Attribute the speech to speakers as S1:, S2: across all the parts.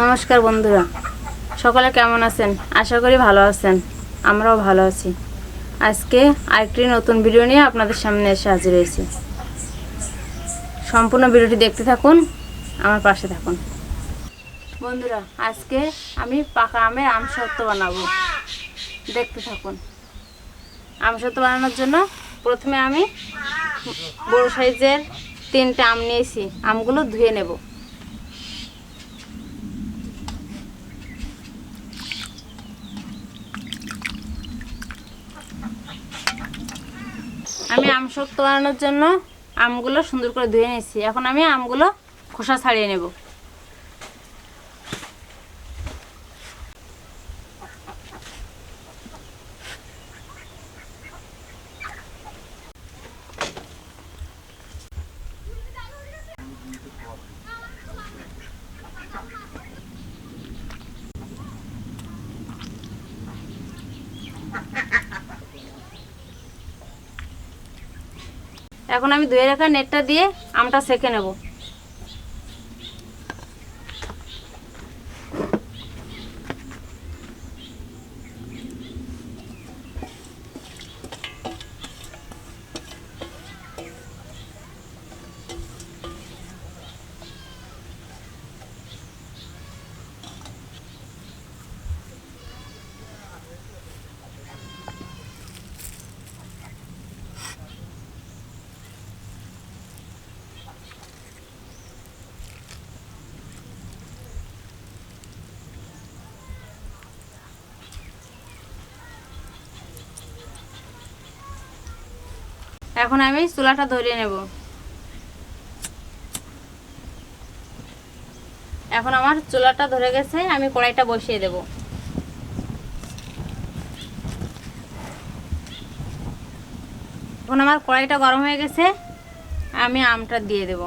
S1: নমস্কার বন্ধুরা। সকলে কেমন আছেন? আশা করি ভালো আছেন। আমরাও ভালো আছি। আজকে আরেকটি নতুন ভিডিও নিয়ে আপনাদের সামনে এসে হাজির হয়েছি। সম্পূর্ণ ভিডিওটি দেখতে থাকুন, আমার পাশে থাকুন। বন্ধুরা, আজকে আমি পাকা আমের আমসত্ব বানাবো। দেখতে থাকুন। আমসত্ব বানানোর জন্য প্রথমে আমি বড় সাইজের তিনটে আম নিয়েছি। আমগুলো ধুয়ে নেব। আমি আম শক্ত বানানোর জন্য আমগুলো সুন্দর করে ধুয়ে নিয়েছি। এখন আমি আমগুলো খোসা ছাড়িয়ে নেব। এখন আমি ধুয়ে রাখা নেটটা দিয়ে আমটা সেকে নেব। এখন আমি চুলাটা ধরিয়ে নেব। এখন আমার চুলাটা ধরে গেছে, আমি কড়াইটা বসিয়ে দেব। এখন আমার কড়াইটা গরম হয়ে গেছে, আমি আমটা দিয়ে দেব।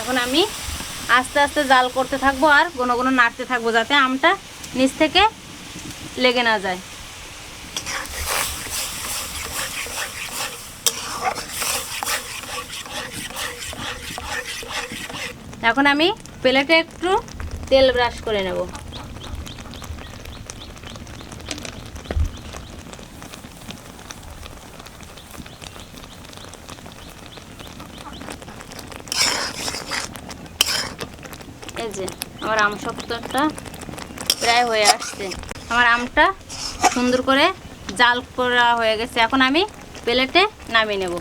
S1: এখন আমি আস্তে আস্তে জাল করতে থাকব আর কোনো কোনো নাড়তে থাকব যাতে আমটা নিচ থেকে লেগে না যায়। এখন আমি প্লেটে একটু তেল ব্রাশ করে নেব। যে, আমার আম শক্তটা প্রায় হয়ে আসছে। আমার আমটা সুন্দর করে জাল করা হয়ে গেছে। এখন আমি প্লেটে নামিয়ে নেব।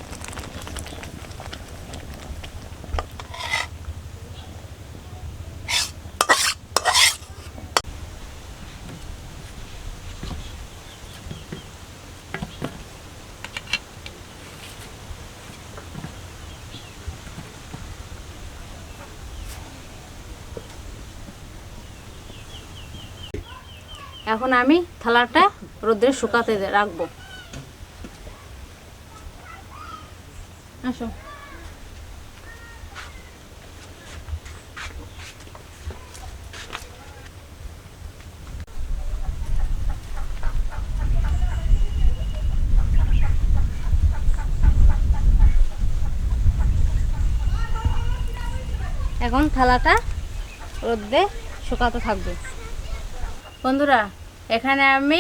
S1: এখন আমি থালাটা রোদ্রে শুকাতে রাখব। আসো। এখন থালাটা রোদ্রে শুকাতে থাকবে। বন্ধুরা, এখানে আমি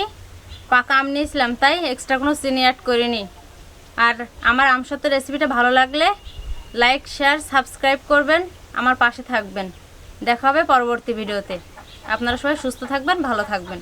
S1: পাকা আম নিয়েছিলাম, তাই এক্সট্রা কোনো চিনি অ্যাড করিনি। আর আমার আমসত্ব রেসিপিটা ভালো লাগলে লাইক শেয়ার সাবস্ক্রাইব করবেন, আমার পাশে থাকবেন। দেখা হবে পরবর্তী ভিডিওতে আপনারা সবাই সুস্থ থাকবেন, ভালো থাকবেন।